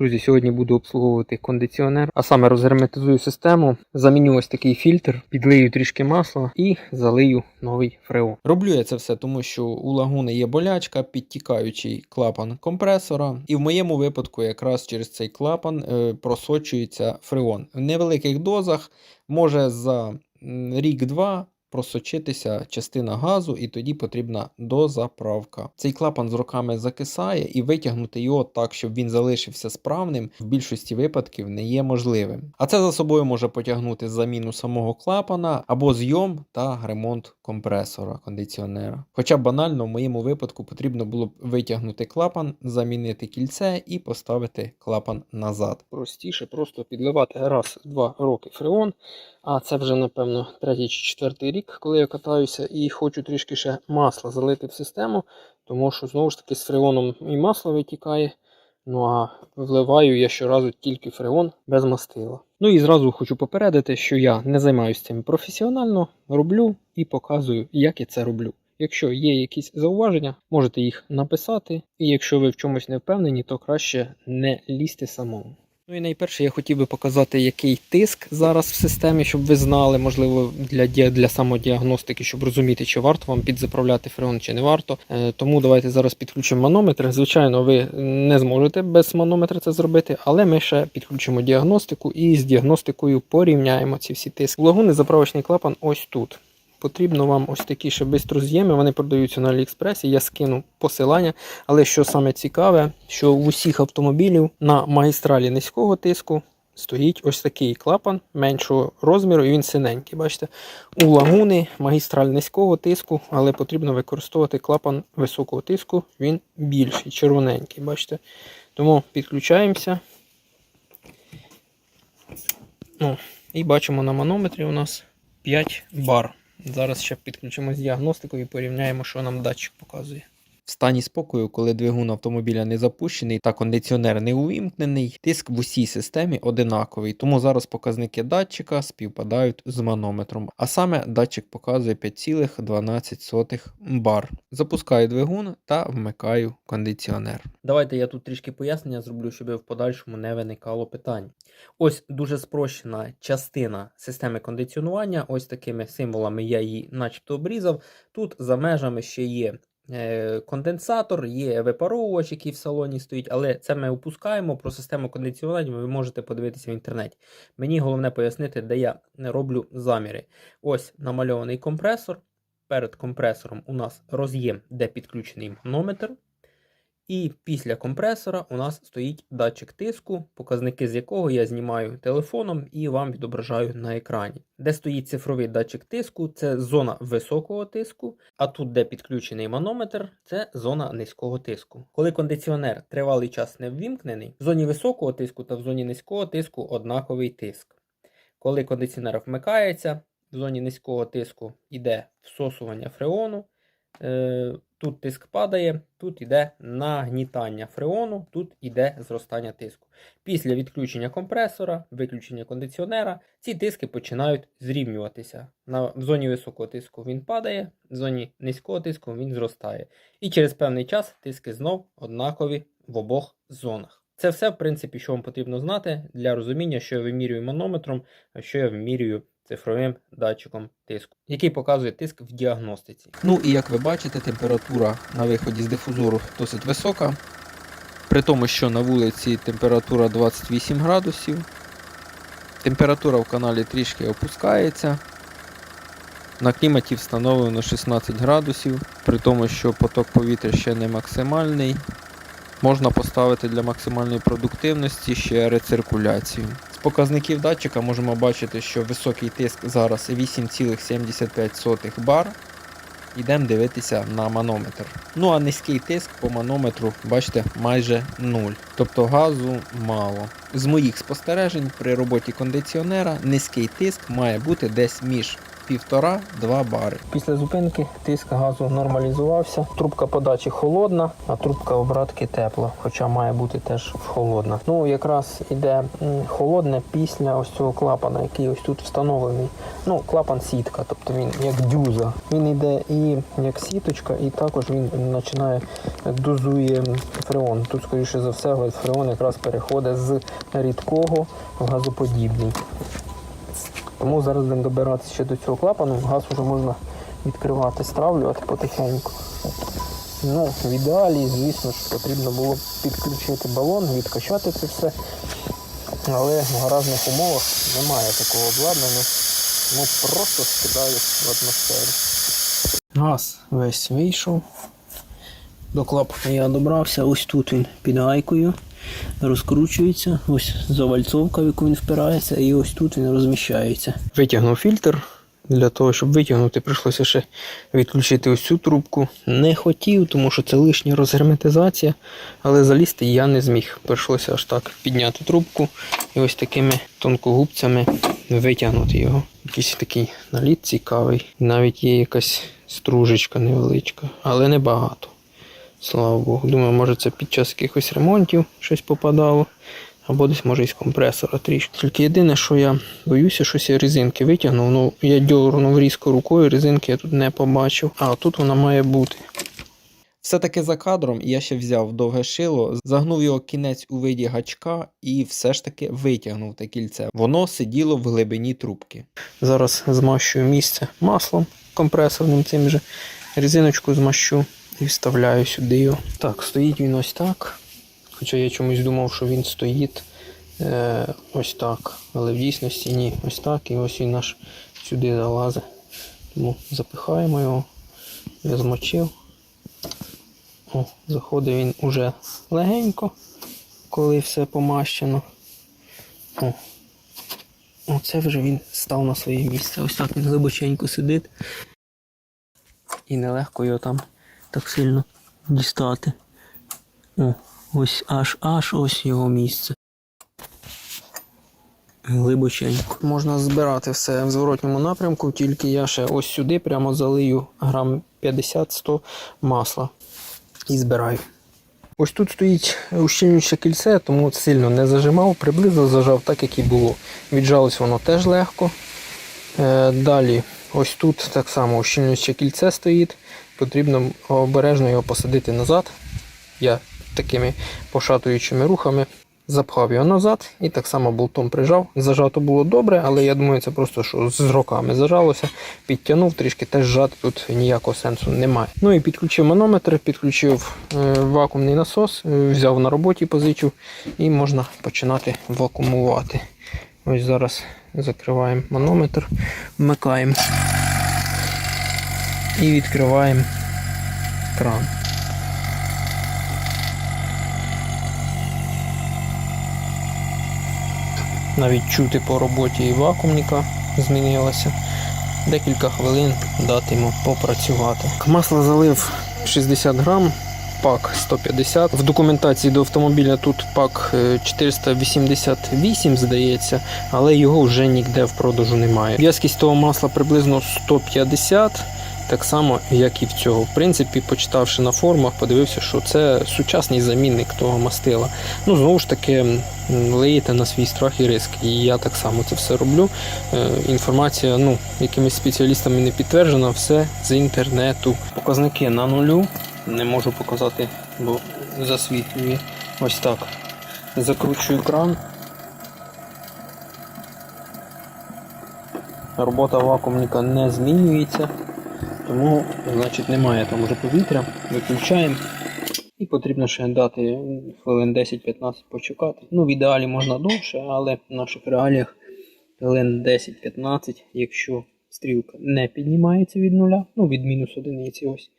Друзі, сьогодні буду обслуговувати кондиціонер, а саме розгерметизую систему, заміню ось такий фільтр, підлию трішки масла і залию новий фреон. Роблю я це все, тому що у лагуни є болячка, підтікаючий клапан компресора, і в моєму випадку якраз через цей клапан е, просочується фреон. В невеликих дозах може за рік-два просочитися частина газу, і тоді потрібна дозаправка. Цей клапан з роками закисає, і витягнути його так, щоб він залишився справним, в більшості випадків не є можливим. А це за собою може потягнути заміну самого клапана або зйом та ремонт компресора кондиціонера. Хоча банально в моєму випадку потрібно було б витягнути клапан, замінити кільце і поставити клапан назад. Простіше просто підливати раз-два роки фреон. А це вже, напевно, третій чи четвертий рік, коли я катаюся, і хочу трішки ще масла залити в систему, тому що знову ж таки з фреоном і масло витікає. Ну а вливаю я щоразу тільки фреон без мастила. Ну і зразу хочу попередити, що я не займаюся цим професіонально, роблю і показую, як я це роблю. Якщо є якісь зауваження, можете їх написати, і якщо ви в чомусь не впевнені, то краще не лізьте самому. Ну і найперше я хотів би показати, який тиск зараз в системі, щоб ви знали, можливо, для, для самодіагностики, щоб розуміти, чи варто вам підзаправляти фреон, чи не варто. Е, тому давайте зараз підключимо манометр. Звичайно, ви не зможете без манометра це зробити, але ми ще підключимо діагностику і з діагностикою порівняємо ці всі тиски. Лагуни заправочний клапан ось тут. Потрібно вам ось такі ще бистроз'єми, вони продаються на Аліекспресі, я скину посилання. Але що саме цікаве, що в усіх автомобілів на магістралі низького тиску стоїть ось такий клапан меншого розміру, і він синенький. Бачите, у лагуни магістраль низького тиску, але потрібно використовувати клапан високого тиску, він більший, червоненький. Бачите? Тому підключаємося. Ну, і бачимо на манометрі у нас 5 бар. Зараз ще підключимо з діагностикою і порівняємо, що нам датчик показує. В стані спокою, коли двигун автомобіля не запущений та кондиціонер не увімкнений, тиск в усій системі одинаковий, тому зараз показники датчика співпадають з манометром. А саме датчик показує 5,12 бар. Запускаю двигун та вмикаю кондиціонер. Давайте я тут трішки пояснення зроблю, щоб в подальшому не виникало питань. Ось дуже спрощена частина системи кондиціонування. Ось такими символами я її начебто обрізав. Тут за межами ще є конденсатор, є випаровувач, який в салоні стоїть, але це ми опускаємо. Про систему кондиціонування ви можете подивитися в інтернеті. Мені головне пояснити, де я роблю заміри. Ось намальований компресор. Перед компресором у нас роз'єм, де підключений манометр. І після компресора у нас стоїть датчик тиску, показники з якого я знімаю телефоном і вам відображаю на екрані. Де стоїть цифровий датчик тиску, це зона високого тиску, а тут, де підключений манометр, це зона низького тиску. Коли кондиціонер тривалий час не ввімкнений, в зоні високого тиску та в зоні низького тиску однаковий тиск. Коли кондиціонер вмикається, в зоні низького тиску йде всосування фреону. Е, Тут тиск падає, тут йде нагнітання фреону, тут йде зростання тиску. Після відключення компресора, виключення кондиціонера, ці тиски починають зрівнюватися. На, в зоні високого тиску він падає, в зоні низького тиску він зростає. І через певний час тиски знов однакові в обох зонах. Це все, в принципі, що вам потрібно знати для розуміння, що я вимірюю манометром, а що я вимірюю цифровим датчиком тиску, який показує тиск в діагностиці. Ну і як ви бачите, температура на виході з дифузору досить висока. При тому, що на вулиці температура 28 градусів. Температура в каналі трішки опускається. На кліматі встановлено 16 градусів, при тому, що поток повітря ще не максимальний. Можна поставити для максимальної продуктивності ще рециркуляцію. Показників датчика можемо бачити, що високий тиск зараз 8,75 бар. Йдемо дивитися на манометр. Ну а низький тиск по манометру, бачите, майже 0. Тобто газу мало. З моїх спостережень при роботі кондиціонера низький тиск має бути десь між 1,5-2 бари. Після зупинки тиск газу нормалізувався. Трубка подачі холодна, а трубка обратки тепла, хоча має бути теж холодна. Ну, якраз іде холодне після ось цього клапана, який ось тут встановлений. Ну, клапан сітка, тобто він як дюза. Він йде і як сіточка, і також він починає дозує фреон. Тут, скоріше за все, фреон якраз переходить з рідкого в газоподібний. Тому зараз будемо добиратися ще до цього клапану. Газ вже можна відкривати, стравлювати потихеньку. Ну, в ідеалі, звісно ж, потрібно було підключити балон, відкачати це все. Але в гаражних умовах немає такого обладнання. Тому просто скидаю в атмосферу. Газ весь вийшов. До клапана я добрався. Ось тут він під гайкою розкручується. Ось завальцовка, в яку він впирається, і ось тут він розміщається. Витягнув фільтр. Для того, щоб витягнути, прийшлося ще відключити ось цю трубку. Не хотів, тому що це лишня розгерметизація, але залізти я не зміг. Прийшлося аж так підняти трубку і ось такими тонкогубцями витягнути його. Якийсь такий наліт цікавий. Навіть є якась стружечка невеличка, але не багато. Слава Богу. Думаю, може це під час якихось ремонтів щось попадало. Або десь може із компресора трішки. Тільки єдине, що я боюся, щось я резинки витягнув. Ну, я дьорнув різко рукою, резинки я тут не побачив. А тут вона має бути. Все-таки за кадром я ще взяв довге шило, загнув його кінець у виді гачка і все ж таки витягнув те кільце. Воно сиділо в глибині трубки. Зараз змащую місце маслом компресорним цим же. Резиночку змащу і вставляю сюди його. Так, стоїть він ось так. Хоча я чомусь думав, що він стоїть е, ось так. Але в дійсності ні, ось так. І ось він аж сюди залазить. Тому запихаємо його. Я змочив. О, заходить він уже легенько, коли все помащено. О. Оце вже він став на своє місце. Ось так він глибоченько сидить. І нелегко його там так сильно дістати. О, ось аж аж ось його місце. Глибоченько. Можна збирати все в зворотньому напрямку, тільки я ще ось сюди прямо залию грам 50-100 масла і збираю. Ось тут стоїть ущільнююче кільце, тому сильно не зажимав, приблизно зажав так, як і було. Віджалось воно теж легко. Е, далі, ось тут так само ущільнююче кільце стоїть. Потрібно обережно його посадити назад. Я такими пошатуючими рухами запхав його назад і так само болтом прижав. Зажато було добре, але я думаю, це просто що з роками зажалося, підтягнув трішки, теж жати тут ніякого сенсу немає. Ну і підключив манометр, підключив е, вакуумний насос, е, взяв на роботі, позичив і можна починати вакуумувати. Ось зараз закриваємо манометр, вмикаємо і відкриваємо кран. Навіть чути по роботі і вакуумника змінилося. Декілька хвилин дати йому попрацювати. Масло залив 60 грам, пак 150. В документації до автомобіля тут пак е, 488, здається, але його вже ніде в продажу немає. В'язкість того масла приблизно 150. Так само, як і в цього. В принципі, почитавши на форумах, подивився, що це сучасний замінник того мастила. Ну, знову ж таки, м, лиєте на свій страх і риск. І я так само це все роблю. Е, інформація ну, якимись спеціалістами не підтверджена, все з інтернету. Показники на нулю. Не можу показати, бо засвітлює. Ось так. Закручую кран. Робота вакуумника не змінюється. Тому, значить, немає там вже повітря. Виключаємо. І потрібно ще дати хвилин 10-15 почекати. Ну, в ідеалі можна довше, але в наших реаліях хвилин 10-15, якщо стрілка не піднімається від нуля, ну від мінус одиниці ось,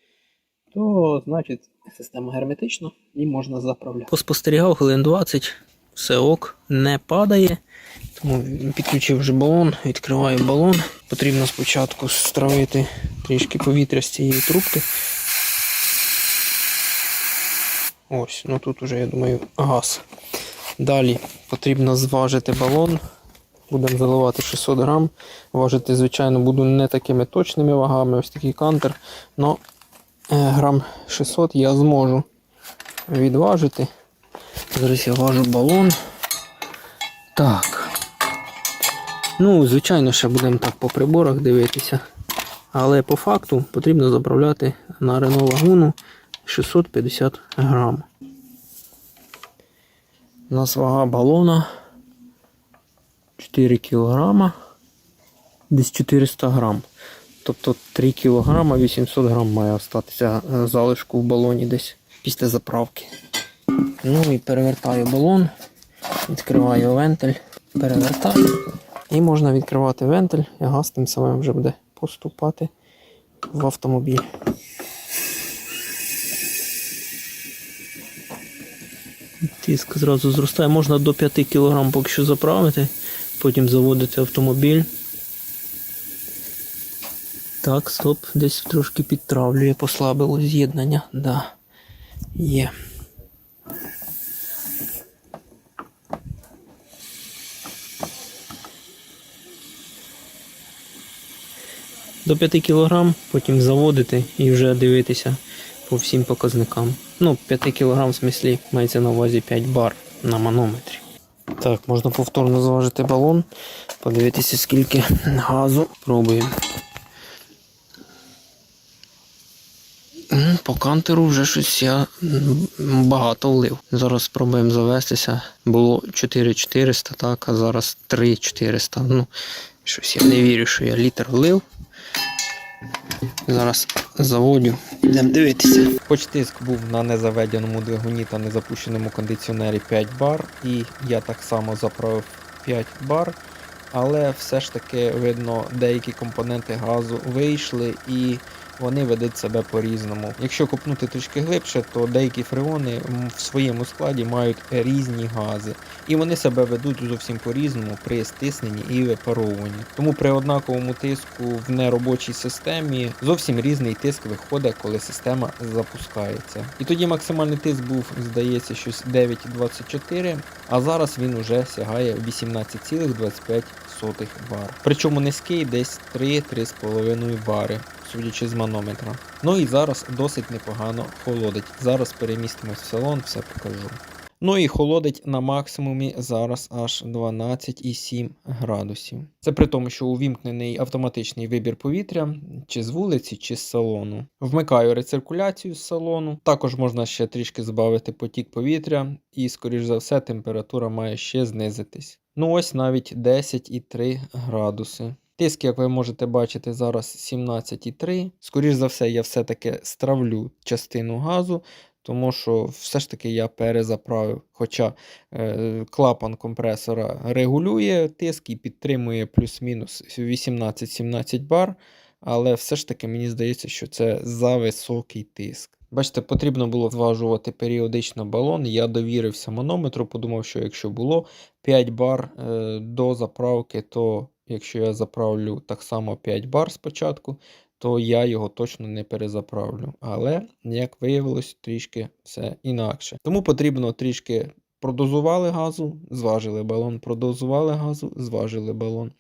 то значить система герметична і можна заправляти. Поспостерігав хвилин 20, все ок, не падає. Тому підключив вже балон, відкриваю балон. Потрібно спочатку стравити трішки повітря з цієї трубки. Ось, ну тут уже, я думаю, газ. Далі потрібно зважити балон. Будемо заливати 600 грам. Важити, звичайно, буду не такими точними вагами, ось такий кантер. Но е, грам 600 я зможу відважити. Зараз я важу балон. Так. Ну, звичайно, ще будемо так по приборах дивитися. Але по факту потрібно заправляти на Renault Laguna 650 грам. У нас вага балона 4 кілограма, десь 400 грам. Тобто 3 кілограма 800 грам має остатися е, залишку в балоні десь після заправки. Ну і перевертаю балон, відкриваю вентиль, перевертаю. І можна відкривати вентиль, і газ тим самим вже буде поступати в автомобіль. Тиск зразу зростає. Можна до 5 кг поки що заправити, потім заводити автомобіль. Так, стоп, десь трошки підтравлює, послабило з'єднання. Да. Є. До 5 кг, потім заводити і вже дивитися по всім показникам. Ну, 5 кг в смислі мається на увазі 5 бар на манометрі. Так, можна повторно зважити балон, подивитися, скільки газу. Пробуємо. По кантеру вже щось я багато влив. Зараз спробуємо завестися. Було 4400, так, а зараз 3400. Ну, щось я не вірю, що я літр влив. Зараз заводю. Йдемо дивитися. Почтиск був на незаведеному двигуні та незапущеному кондиціонері 5 бар, і я так само заправив 5 бар, але все ж таки видно, деякі компоненти газу вийшли і вони ведуть себе по-різному. Якщо копнути трішки глибше, то деякі фреони в своєму складі мають різні гази, і вони себе ведуть зовсім по-різному при стисненні і випаровуванні. Тому при однаковому тиску в неробочій системі зовсім різний тиск виходить, коли система запускається. І тоді максимальний тиск був, здається, щось 9,24, а зараз він уже сягає 18,25 бар. Причому низький десь 3-3,5 бари, судячи з манометра. Ну і зараз досить непогано холодить. Зараз перемістимось в салон, все покажу. Ну і холодить на максимумі зараз аж 12,7 градусів. Це при тому, що увімкнений автоматичний вибір повітря, чи з вулиці, чи з салону. Вмикаю рециркуляцію з салону. Також можна ще трішки збавити потік повітря, і, скоріш за все, температура має ще знизитись. Ну ось навіть 10,3 градуси. Тиск, як ви можете бачити, зараз 17,3. Скоріш за все, я все-таки стравлю частину газу, тому що все ж таки я перезаправив. Хоча е, клапан компресора регулює тиск і підтримує плюс-мінус 18-17 бар, але все ж таки мені здається, що це за високий тиск. Бачите, потрібно було зважувати періодично балон. Я довірився манометру, подумав, що якщо було 5 бар е, до заправки, то якщо я заправлю так само 5 бар спочатку, то я його точно не перезаправлю. Але, як виявилось, трішки все інакше. Тому потрібно трішки продозували газу, зважили балон, продозували газу, зважили балон.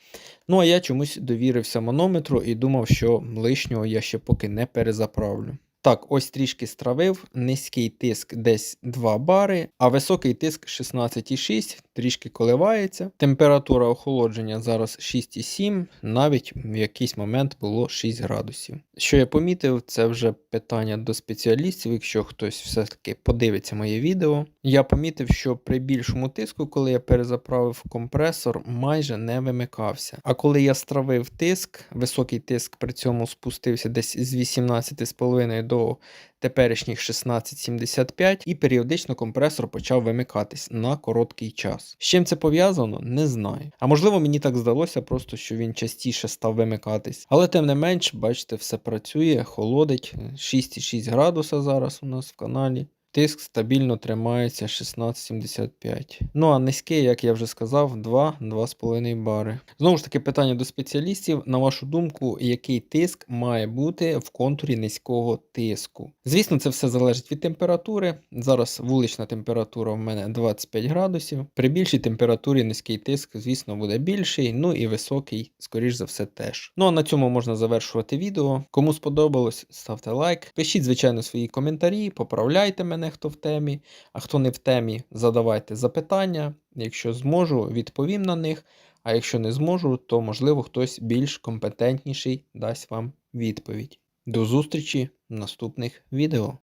Ну а я чомусь довірився манометру і думав, що лишнього я ще поки не перезаправлю. Так, ось трішки стравив, низький тиск десь 2 бари, а високий тиск 16,6, трішки коливається. Температура охолодження зараз 6,7, навіть в якийсь момент було 6 градусів. Що я помітив, це вже питання до спеціалістів, якщо хтось все-таки подивиться моє відео. Я помітив, що при більшому тиску, коли я перезаправив компресор, майже не вимикався. А коли я стравив тиск, високий тиск при цьому спустився десь з 18,5 до теперішніх 16,75, і періодично компресор почав вимикатись на короткий час. З чим це пов'язано, не знаю. А можливо, мені так здалося, просто що він частіше став вимикатись. Але тим не менш, бачите, все працює, холодить 6,6 градуса зараз у нас в каналі. Тиск стабільно тримається 16,75. Ну а низький, як я вже сказав, 2-2,5 бари. Знову ж таки, питання до спеціалістів. На вашу думку, який тиск має бути в контурі низького тиску? Звісно, це все залежить від температури. Зараз вулична температура в мене 25 градусів. При більшій температурі низький тиск, звісно, буде більший, ну і високий, скоріш за все, теж. Ну а на цьому можна завершувати відео. Кому сподобалось, ставте лайк. Пишіть, звичайно, свої коментарі, поправляйте мене, хто в темі. А хто не в темі, задавайте запитання. Якщо зможу, відповім на них. А якщо не зможу, то можливо хтось більш компетентніший дасть вам відповідь. До зустрічі в наступних відео.